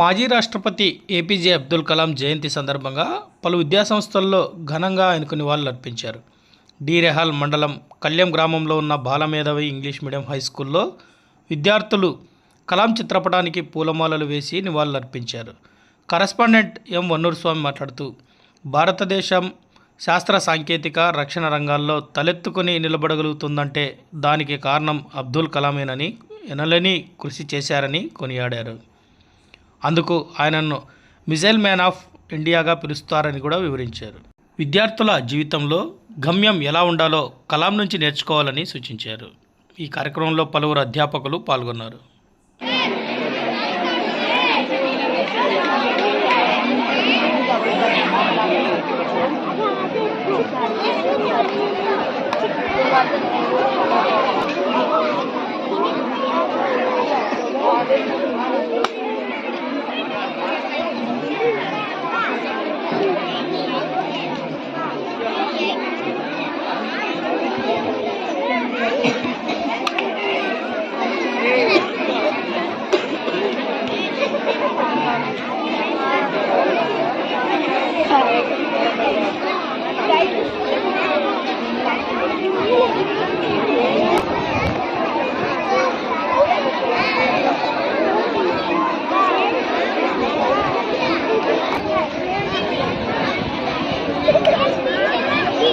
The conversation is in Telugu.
మాజీ రాష్ట్రపతి ఏపీజే అబ్దుల్ కలాం జయంతి సందర్భంగా పలు విద్యాసంస్థల్లో ఘనంగా ఆయనకు నివాళులర్పించారు డి రెహాల్ మండలం కళ్యాం గ్రామంలో ఉన్న బాలమేధవి ఇంగ్లీష్ మీడియం హై స్కూల్లో విద్యార్థులు కలాం చిత్రపటానికి పూలమాలలు వేసి నివాళులర్పించారు కరస్పాండెంట్ ఎం వన్నూరు స్వామి మాట్లాడుతూ భారతదేశం శాస్త్ర సాంకేతిక రక్షణ రంగాల్లో తలెత్తుకుని నిలబడగలుగుతుందంటే దానికి కారణం అబ్దుల్ కలామేనని ఎనలేని కృషి చేశారని కొనియాడారు. అందుకు ఆయనను మిజైల్ మ్యాన్ ఆఫ్ ఇండియాగా పిలుస్తారని కూడా వివరించారు. విద్యార్థుల జీవితంలో గమ్యం ఎలా ఉండాలో కలాం నుంచి నేర్చుకోవాలని సూచించారు. ఈ కార్యక్రమంలో పలువురు అధ్యాపకులు పాల్గొన్నారు.